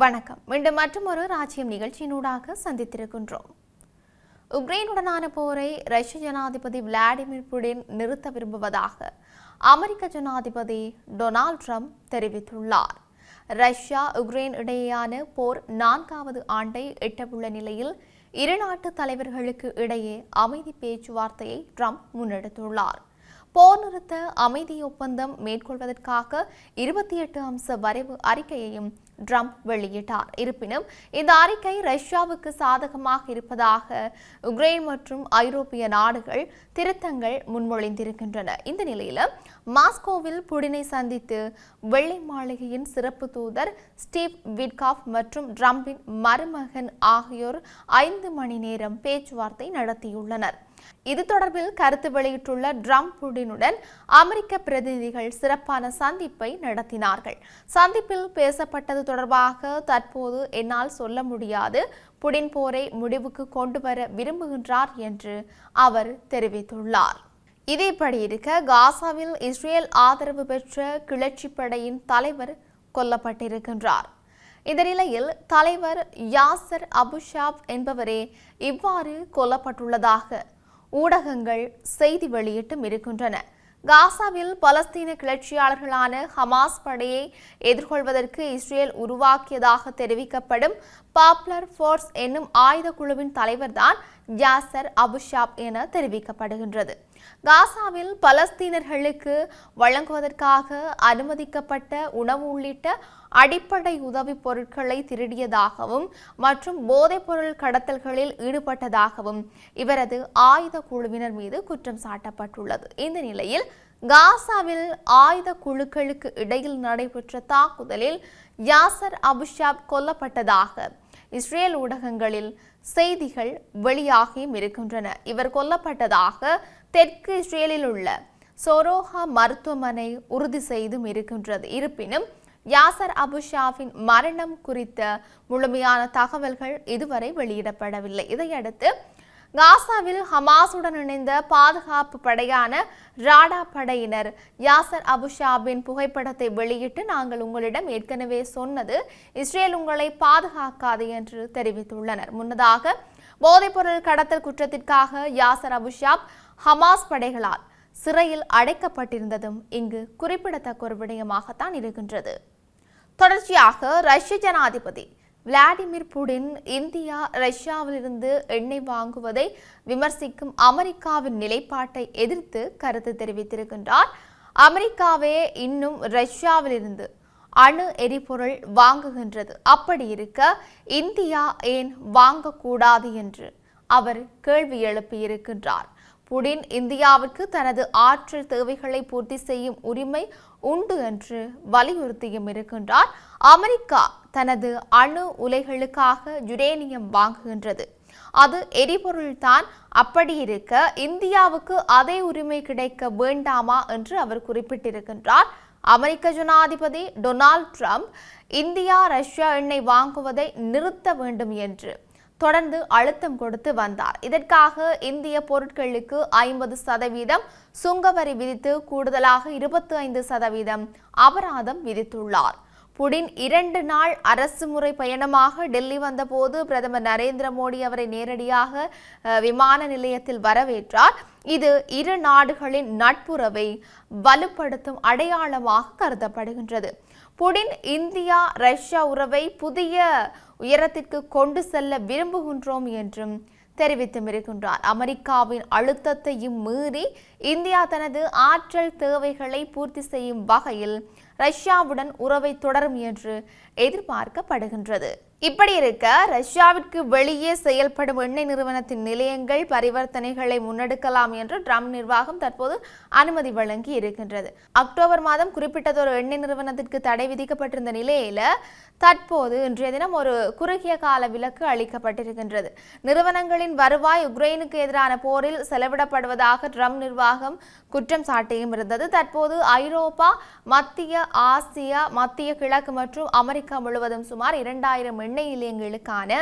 வணக்கம். மீண்டும் மற்றொரு ராஜ்யம் நிகழ்ச்சியினூடாக சந்தித்திருக்கின்றோம். உக்ரைனுடனான போரை ரஷ்ய ஜனாதிபதி விளாடிமிர் புடின் நிறுத்த விரும்புவதாக அமெரிக்க ஜனாதிபதி டொனால்ட் ட்ரம்ப் தெரிவித்துள்ளார். ரஷ்யா உக்ரைன் இடையேயான போர் நான்காவது ஆண்டை எட்டவுள்ள நிலையில் இரு நாட்டு தலைவர்களுக்கு இடையே அமைதி பேச்சுவார்த்தையை ட்ரம்ப் முன்னெடுத்துள்ளார். போர் நிறுத்த அமைதி ஒப்பந்தம் மேற்கொள்வதற்காக இருபத்தி எட்டு அம்ச வரைவு அறிக்கையையும் ட்ரம்ப் வெளியிட்டார். இருப்பினும் இந்த அறிக்கை ரஷ்யாவுக்கு சாதகமாக இருப்பதாக உக்ரைன் மற்றும் ஐரோப்பிய நாடுகள் திருத்தங்கள் முன்மொழிந்திருக்கின்றன. இந்த நிலையில் மாஸ்கோவில் புடினை சந்தித்து வெள்ளை மாளிகையின் சிறப்பு தூதர் ஸ்டீவ் விட்காஃப் மற்றும் ட்ரம்பின் மருமகன் ஆகியோர் ஐந்து மணி நேரம் பேச்சுவார்த்தை நடத்தியுள்ளனர். இது தொடர்பில் கருத்து வெளியிட்டுள்ள ட்ரம்ப் புடினுடன் அமெரிக்க பிரதிநிதிகள் சிறப்பான சந்திப்பை நடத்தினார்கள். சந்திப்பில் பேசப்பட்டது தொடர்பாக தற்போது என்னால் சொல்ல முடியாது. புடின் போரை முடிவுக்கு கொண்டு வர விரும்புகின்றார் என்று அவர் தெரிவித்துள்ளார். இதேபடி இருக்க காசாவில் இஸ்ரேல் ஆதரவு பெற்ற கிளர்ச்சி படையின் தலைவர் கொல்லப்பட்டிருக்கின்றார். இந்த நிலையில் தலைவர் யாசர் அபுஷாப் என்பவரே இவ்வாறு கொல்லப்பட்டுள்ளதாக ஊடகங்கள் செய்தி வெளியிட்டும் இருக்கின்றன. காசாவில் பலஸ்தீன கிளர்ச்சியாளர்களான ஹமாஸ் படையை எதிர்கொள்வதற்கு இஸ்ரேல் உருவாக்கியதாக தெரிவிக்கப்படும் பாப்புலர் ஃபோர்ஸ் என்னும் ஆயுத குழுவின் தலைவர்தான் யாசர் அபுஷாப் என தெரிவிக்கப்படுகின்றது. காசாவில் பலஸ்தீனர்களுக்கு வழங்குவதற்காக அனுமதிக்கப்பட்ட உணவு உள்ளிட்ட அடிப்படை உதவிப் பொருட்களை திருடியதாகவும் மற்றும் போதைப்பொருள் கடத்தல்களில் ஈடுபட்டதாகவும் இவரது ஆயுத குழுவினர் மீது குற்றம் சாட்டப்பட்டுள்ளது. இந்த நிலையில் காசாவில் ஆயுத குழுக்களுக்கு இடையில் நடைபெற்ற தாக்குதலில் யாசர் அபுஷாப் கொல்லப்பட்டதாக இஸ்ரேல் ஊடகங்களில் செய்திகள் வெளியாகியும் இருக்கின்றன. இவர் கொல்லப்பட்டதாக தெற்கு இஸ்ரேலில் உள்ள சோரோஹா மருத்துவமனை உறுதி செய்தும் இருக்கின்றது. இருப்பினும் யாசர் அபுஷாவின் மரணம் குறித்த முழுமையான தகவல்கள் இதுவரை வெளியிடப்படவில்லை. இதையடுத்து காசாவில் ஹமாஸுடன் இணைந்த பாதுகாப்பு படையான ராடா படையினர் யாசர் அபுஷாபின் புகைப்படத்தை வெளியிட்டு நாங்கள் உங்களிடம் ஏற்கனவே சொன்னது இஸ்ரேல் உங்களை பாதுகாக்காது என்று தெரிவித்துள்ளனர். முன்னதாக போதைப்பொருள் கடத்தல் குற்றத்திற்காக யாசர் அபுஷாப் ஹமாஸ் படைகளால் சிறையில் அடைக்கப்பட்டிருந்ததும் இங்கு குறிப்பிடத்தக்க ஒரு விடயமாகத்தான் இருக்கின்றது. தொடர்ச்சியாக ரஷ்ய ஜனாதிபதி விளாடிமிர் புடின் இந்தியா ரஷ்யாவிலிருந்து எண்ணெய் வாங்குவதை விமர்சிக்கும் அமெரிக்காவின் நிலைப்பாட்டை எதிர்த்து கருத்து தெரிவித்திருக்கின்றார். அமெரிக்காவே இன்னும் ரஷ்யாவிலிருந்து அணு எரிபொருள் வாங்குகின்றது. அப்படி இருக்க இந்தியா ஏன் வாங்கக்கூடாது என்று அவர் கேள்வி எழுப்பியிருக்கின்றார். புடின் இந்தியாவிற்கு தனது ஆற்றல் தேவைகளை பூர்த்தி செய்யும் உரிமை உண்டு என்று வலியுறுத்தியும் இருக்கின்றார். அமெரிக்கா தனது அணு உலைகளுக்காக யுரேனியம் வாங்குகின்றது. அது எரிபொருள் தான் அப்படி இருக்க இந்தியாவுக்கு அதே உரிமை கிடைக்க வேண்டாமா என்று அவர் குறிப்பிட்டிருக்கின்றார். அமெரிக்க ஜனாதிபதி டொனால்ட் ட்ரம்ப் இந்தியா ரஷ்யா எண்ணெய் வாங்குவதை நிறுத்த வேண்டும் என்று தொடர்ந்து அழுத்தம் கொடுத்து வந்தார். இதற்காக இந்திய பொருட்களுக்கு ஐம்பது சதவீதம் சுங்கவரி விதித்து கூடுதலாக இருபத்தி ஐந்து சதவீதம் அபராதம் விதித்துள்ளார். புடின் இரண்டு நாள் அரசு முறை பயணமாக டெல்லி வந்தபோது பிரதமர் நரேந்திர மோடி அவரை நேரடியாக அஹ், விமான நிலையத்தில் வரவேற்றார். இது இரு நாடுகளின் நட்புறவை வலுப்படுத்தும் அடையாளமாக கருதப்படுகின்றது. புடின் இந்தியா ரஷ்யா உறவை புதிய உயரத்திற்கு கொண்டு செல்ல விரும்புகின்றோம் என்றும் தெரிவித்தும் இருக்கின்றார். அமெரிக்காவின் அழுத்தத்தையும் மீறி இந்தியா தனது ஆற்றல் தேவைகளை பூர்த்தி செய்யும் வகையில் ரஷ்யாவுடன் உறவை தொடரும் என்று எதிர்பார்க்கப்படுகின்றது. இப்படி இருக்க ரஷ்யாவிற்கு வெளியே செயல்படும் எண்ணெய் நிறுவனத்தின் நிலையங்கள் பரிவர்த்தனைகளை முன்னெடுக்கலாம் என்று ட்ரம்ப் நிர்வாகம் தற்போது அனுமதி வழங்கி இருக்கின்றது. அக்டோபர் மாதம் குறிப்பிட்டதொரு எண்ணெய் நிறுவனத்திற்கு தடை விதிக்கப்பட்டிருந்த நிலையில தற்போது இன்றைய தினம் ஒரு குறுகிய கால விலக்கு அளிக்கப்பட்டிருக்கின்றது. நிறுவனங்களின் வருவாய் உக்ரைனுக்கு எதிரான போரில் செலவிடப்படுவதாக ட்ரம்ப் நிர்வாகம் குற்றம் சாட்டியும் இருந்தது. தற்போது ஐரோப்பா மத்திய ஆசியா மத்திய கிழக்கு மற்றும் அமெரிக்கா முழுவதும் சுமார் இரண்டாயிரம் எண்ணெய் நிலையங்களுக்கான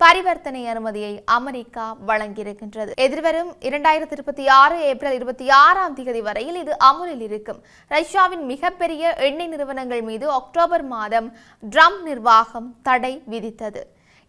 பரிவர்த்தனை அனுமதியை அமெரிக்கா வழங்கியிருக்கின்றது. எதிர்வரும் இரண்டாயிரத்தி இருபத்தி ஆறு ஏப்ரல் இருபத்தி ஆறாம் தேதி வரையில் இது அமுலில் இருக்கும். ரஷ்யாவின் மிகப்பெரிய எண்ணெய் நிறுவனங்கள் மீது அக்டோபர் மாதம் ட்ரம்ப் நிர்வாகம் தடை விதித்தது.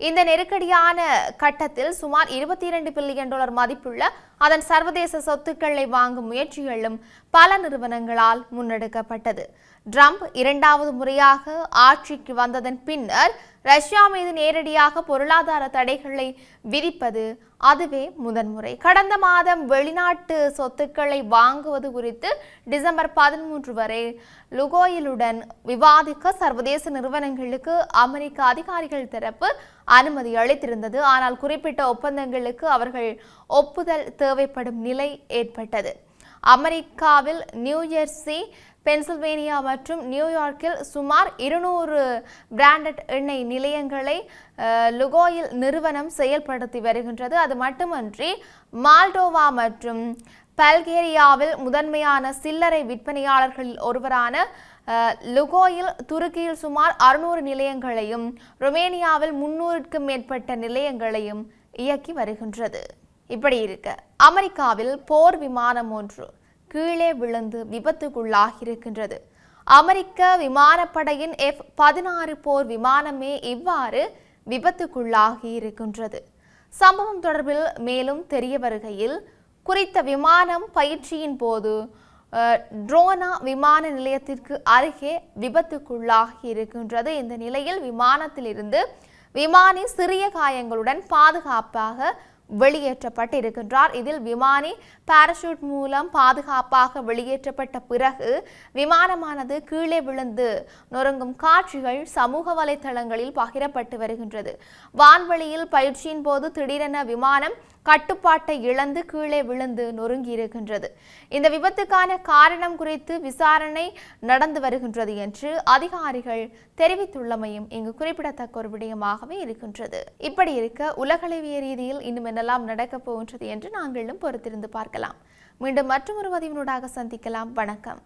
இந்த நெருக்கடியான கட்டத்தில் சுமார் இருபத்தி இரண்டு பில்லியன் டாலர் மதிப்புள்ள அதன் சர்வதேச சொத்துக்களை வாங்கும் முயற்சிகளும் பல நிறுவனங்களால் முன்னெடுக்கப்பட்டது. ட்ரம்ப் இரண்டாவது முறையாக ஆட்சிக்கு வந்ததன் பின்னர் ரஷ்யா மீது நேரடியாக பொருளாதார தடைகளை விதிப்பது அதுவே முதன்முறை. கடந்த மாதம் வெளிநாட்டு சொத்துக்களை வாங்குவது குறித்து டிசம்பர் பதிமூன்று வரை லுகோயிலுடன் விவாதிக்க சர்வதேச நிறுவனங்களுக்கு அமெரிக்க அதிகாரிகள் தரப்பு அனுமதி அளித்திருந்தது. ஆனால் குறிப்பிட்ட ஒப்பந்தங்களுக்கு அவர்கள் ஒப்புதல் தேவைப்படும் நிலை ஏற்பட்டது. அமெரிக்காவில் நியூஜெர்சி பென்சில்வேனியா மற்றும் நியூயார்க்கில் சுமார் இருநூறு பிராண்டட் எண்ணெய் நிலையங்களை லுகோயில் நிறுவனம் செயல்படுத்தி வருகின்றது. அது மட்டுமன்றி மால்டோவா மற்றும் பல்கேரியாவில் முதன்மையான சில்லறை விற்பனையாளர்களில் ஒருவரான லுகோயில் துருக்கியில் சுமார் அறுநூறு நிலையங்களையும் ருமேனியாவில் முன்னூறுக்கும் மேற்பட்ட நிலையங்களையும் இயக்கி வருகின்றது. இப்படி இருக்க அமெரிக்காவில் போர் விமானம் ஒன்று கீழே விழுந்து விபத்துக்குள்ளாகியிருக்கின்றது. அமெரிக்க விமானப்படையின் எஃப் பதினாறு போர் விமானமே இவ்வாறு விபத்துக்குள்ளாகி இருக்கின்றது சம்பவம் தொடர்பில் மேலும் தெரிய வருகையில் குறித்த விமானம் பயிற்சியின் போது ட்ரோனா விமான நிலையத்திற்கு அருகே விபத்துக்குள்ளாகி இருக்கின்றது இந்த நிலையில் விமானத்திலிருந்து விமானி சிறிய காயங்களுடன் பாதுகாப்பாக வெளியேற்றப்பட்டிருக்கின்றார் இதில் விமானி பாராசூட் மூலம் பாதுகாப்பாக வெளியேற்றப்பட்ட பிறகு விமானமானது கீழே விழுந்து நொறுங்கும் காட்சிகள் சமூக வலைதளங்களில் பகிரப்பட்டு வருகின்றது. வான்வெளியில் பயிற்சியின் போது திடீரென விமானம் கட்டுப்பாட்டை இழந்து கீழே விழுந்து நொறுங்கி இருக்கின்றது. இந்த விபத்துக்கான காரணம் குறித்து விசாரணை நடந்து வருகின்றது என்று அதிகாரிகள் தெரிவித்துள்ளமையும் இங்கு குறிப்பிடத்தக்க ஒரு விடயமாகவே இருக்கின்றது. இப்படி இருக்க உலகளவிய ரீதியில் இன்னும் என்னெல்லாம் நடக்கப் போகின்றது என்று நாங்களும் பொறுத்திருந்து பார்க்கலாம். மீண்டும் மற்றொரு பதிவினூடாக சந்திக்கலாம். வணக்கம்.